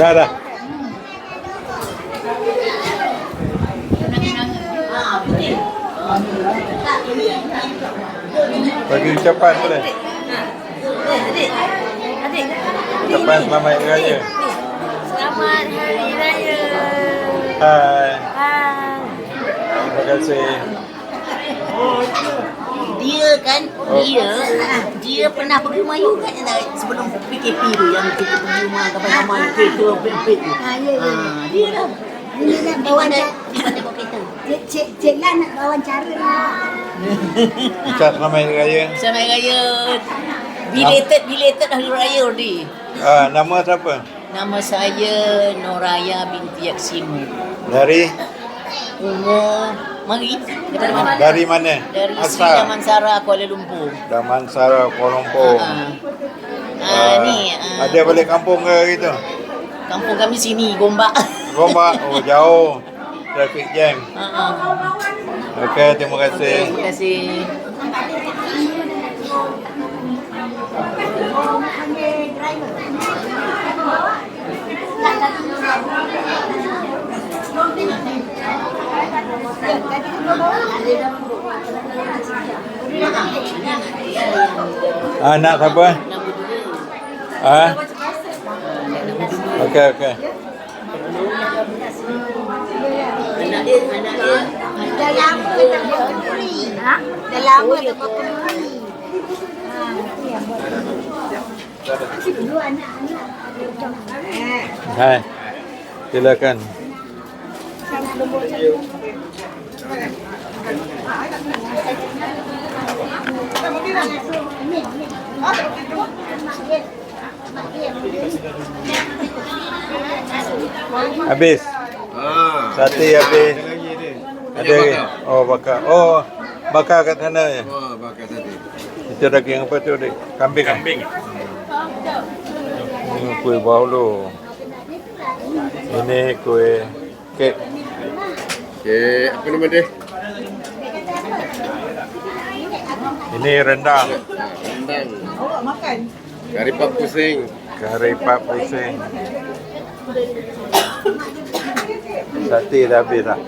Dah dah. Bagi ucapan boleh. Adik. Adik. Ucapan selamat hari raya. Selamat Hari Raya. Hai. Hai. Terima kasih. Dia kan, dia dia pernah pergi rumah you kan tak, sebelum PKP tu yang kita pergi rumah kawan-kawan kereta pit tu. Ha, ya, ya. Ha, dia dah. Ini nak bawa mana cara. di mana bawa kereta? Cik, cik, cik Lan nak bawa cara lah. Ucap selamat hari raya. Selamat raya. Belated, belated hari raya already. Ah, nama siapa? Nama saya Noraya binti Yaksimu. Dari Umur mari daripada mana? dari mana? Dari Asal. Damansara Kuala Lumpur. Damansara Kuala Lumpur. Ha. Ah, Ah, ni ah, Ada balik kampung ke gitu? kampung kami sini Gombak. Gombak, oh jauh. Traffic jam. Ha ah. Okey, terima kasih. Terima kasih. Anak siapa? Ah? Okey, okey. Anak dia, anak dia. Dah lama tak kenduri. Ha? Dah lama tak kenduri. Ha. Ha. Hai. Silakan. Habis. Ah, Sate habis. ada lagi. Oh, bakar. Oh, bakar kat sana ya. Oh, bakar sate. Itu daging apa tu, Dik? Kambing. Kambing. Ini kuih baulu. Ini kuih kek. Okey, apa nama dia? Ini rendang. Ah, rendang. Awak makan. Kari pap pusing. Kari pap pusing. Sate dah habis dah.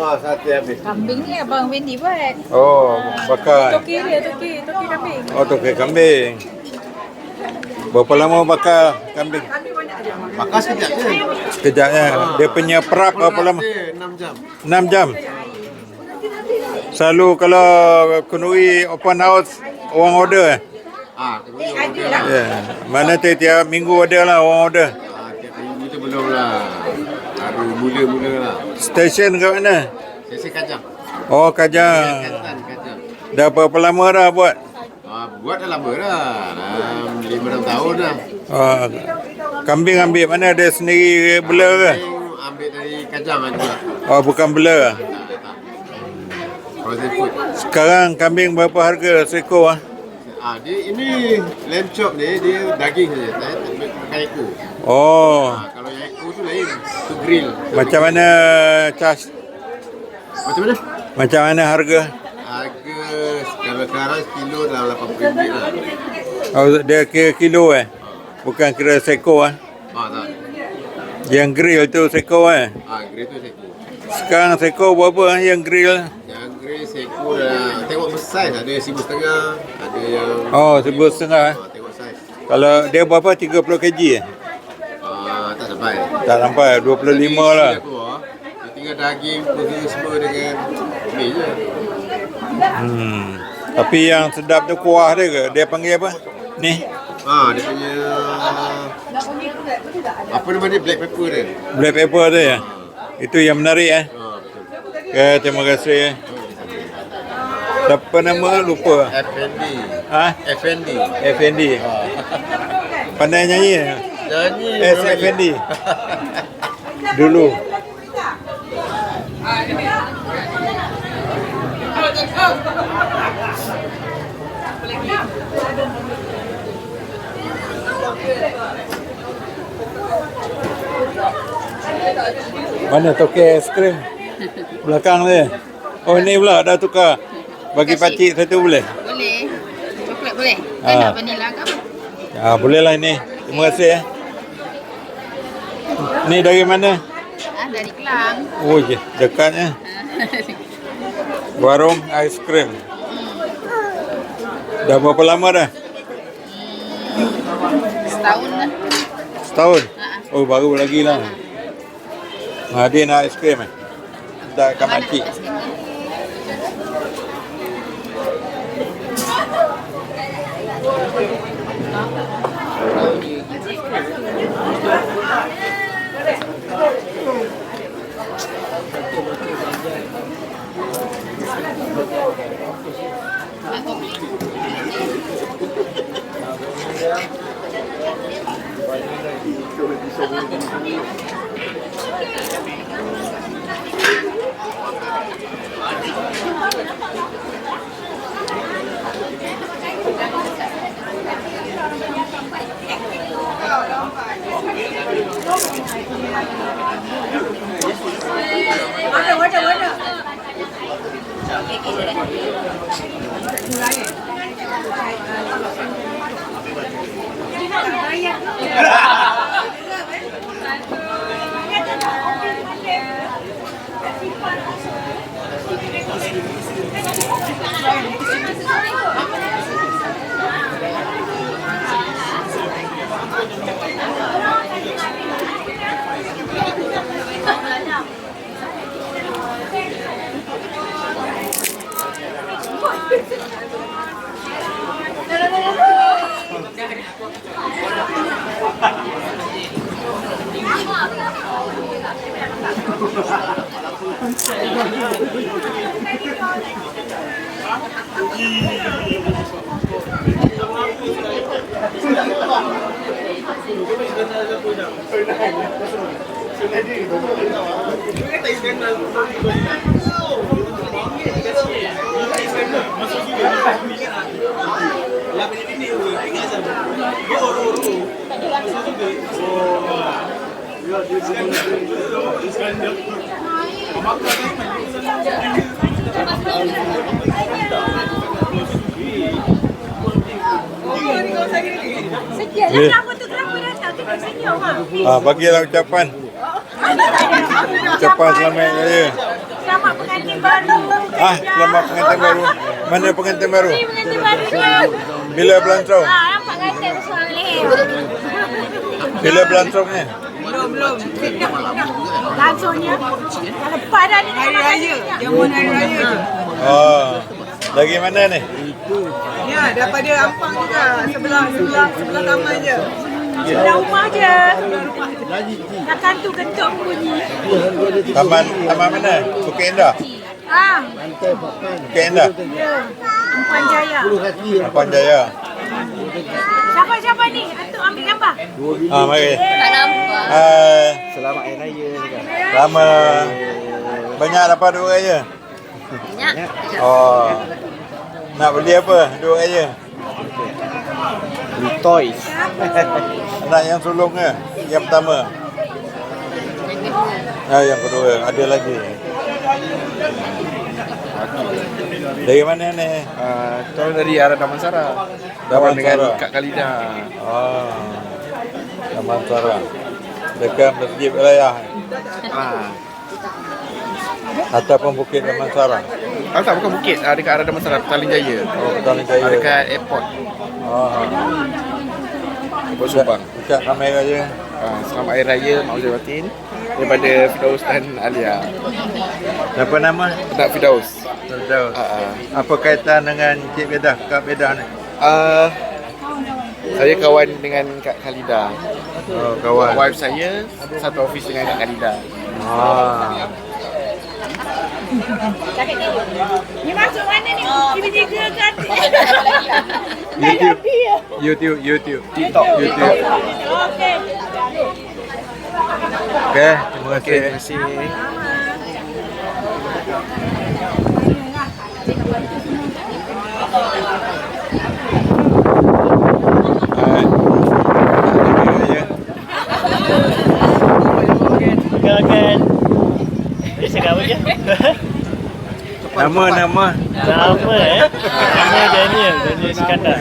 Oh, sate habis. Kambing ni abang Wendy buat. Oh, bakar. Toki dia, toki, toki kambing. Oh, kek kambing. Berapa lama bakar kambing? Bakar sekejap je. Sekejapnya. Dia punya perak berapa lama? Dia 6 jam. 6 jam. Selalu kalau kenduri open house orang order eh. Ah, kemudian order lah. Ya. Mana tiap-tiap minggu ada lah orang order. Ah, tiap minggu tu belum lah. Baru mula-mula lah. Stesen kat mana? Sesi kacang. Oh, Kajang. Kacang. Dah berapa lama dah buat? Ah, buat dah lama dah. Dalam 5-6 tahun dah. Oh, kambing ambil mana ada sendiri bela ke? Ambil dari kacang lah juga. Oh, bukan bela. Sekarang kambing berapa harga seekor ah? Ah, dia ini lamb chop ni dia daging saja. Saya tak pakai ekor. Oh, Ah, kalau yang ekor tu lain. Tu grill. macam mana charge? Macam mana? Macam mana harga? Harga kalau sekarang kilo dalam 80 ringgit lah. Oh, dia kira kilo eh? Bukan kira seekor ah. Ah, tak. Yang grill tu seekor eh? Ah, grill tu sekor. Sekarang seekor berapa ah yang grill? Yang grill sekor dah tengok saiz ada yang seribu setengah, ada yang Oh, seribu setengah eh? Ah, tengok saiz. Kalau dia berapa? 30 kg eh? Ah, tak sampai. Tak sampai, 25 lah. Dia keluar. Dia tinggal daging, kuih semua dengan ni je. Hmm. Tapi yang sedap tu kuah dia ke? Dia panggil apa? Ni, Ah, dia punya apa nama dia black pepper dia. black pepper tu ya? Itu yang menarik eh? Ah, betul. Okay, terima kasih eh. Siapa nama? Lupa. FND. Ha? FND. FND. Pandai nyanyi eh? Nyanyi. S. FND. Dulu. Mana toke es krim? Belakang dia. Oh ni pula dah tukar. Bagi pakcik satu boleh? Boleh. Coklat boleh. Ah. Kan nak vanilla ke apa? Ah, boleh lah ini. Terima kasih eh. Ni dari mana? Ah, dari Kelang. Oh, je, dekatnya. Warung aiskrim. Dah berapa lama dah? Setahun lah. Setahun? Oh, baru lagi lah. Ha, dia nak aiskrim eh? Tak kat makcik. Thank you. Yeah. Boleh. Ah, bagilah ucapan. Ucapan selamat raya. Selamat pengantin baru. Ah, selamat pengantin baru. Mana pengantin baru? Ini pengantin baru? Bila belancong? Ah, nampak besar leher. Bila belancongnya? Langsungnya. Kalau lepas dah ni hari raya. Jamuan hari raya tu. Oh. Dari mana ni? Ya, daripada Ampang juga. Sebelah sebelah sebelah taman je. Sebelah rumah je. Takkan tu ketuk bunyi. Taman taman mana? Bukit Indah. Ah, Bukit Indah. ya. Empuan Jaya. Apan Jaya. Siapa-siapa ni? Atuk ambil gambar. Ah, mari. Tak nampak. Hai. Selamat Hari Raya Lama. Banyak dapat duit raya? Banyak. Oh. Nak beli apa duit raya? Beli toys Nak yang sulung ke? Yang pertama? Ah, yang kedua. Ada lagi. Dari mana ni? uh, Tuan dari arah Damansara Damansara. dengan Kak Kalida Ah. Damansara. Dekat Masjid Wilayah ah. ataupun Bukit Damansara. Ah, tak, bukan bukit. Ah, dekat arah Damansara, Petaling Jaya. Oh, Petaling Jaya. Ah, dekat airport. Ah. Airport Subang. Dekat ramai raya. Ah, selamat Hari Raya, Mak Uzir Batin. Daripada Fidaus dan Alia. Siapa nama? Tak Fidaus. Firdaus. Ah, ah. Apa kaitan dengan Cik Bedah, Kak Bedah ni? Ah, saya kawan dengan Kak Khalida. Oh, kawan. Wife saya satu office dengan Kak Khalida. Ah. Ni masuk mana ni? Tiga-tiga kan? YouTube. YouTube, YouTube. TikTok. YouTube. Okey. Okey, terima kasih. terima kasih. Ah. Raya. Kenalkan Dia cakap apa je? Nama nama Nama eh? Nama Daniel Daniel Iskandar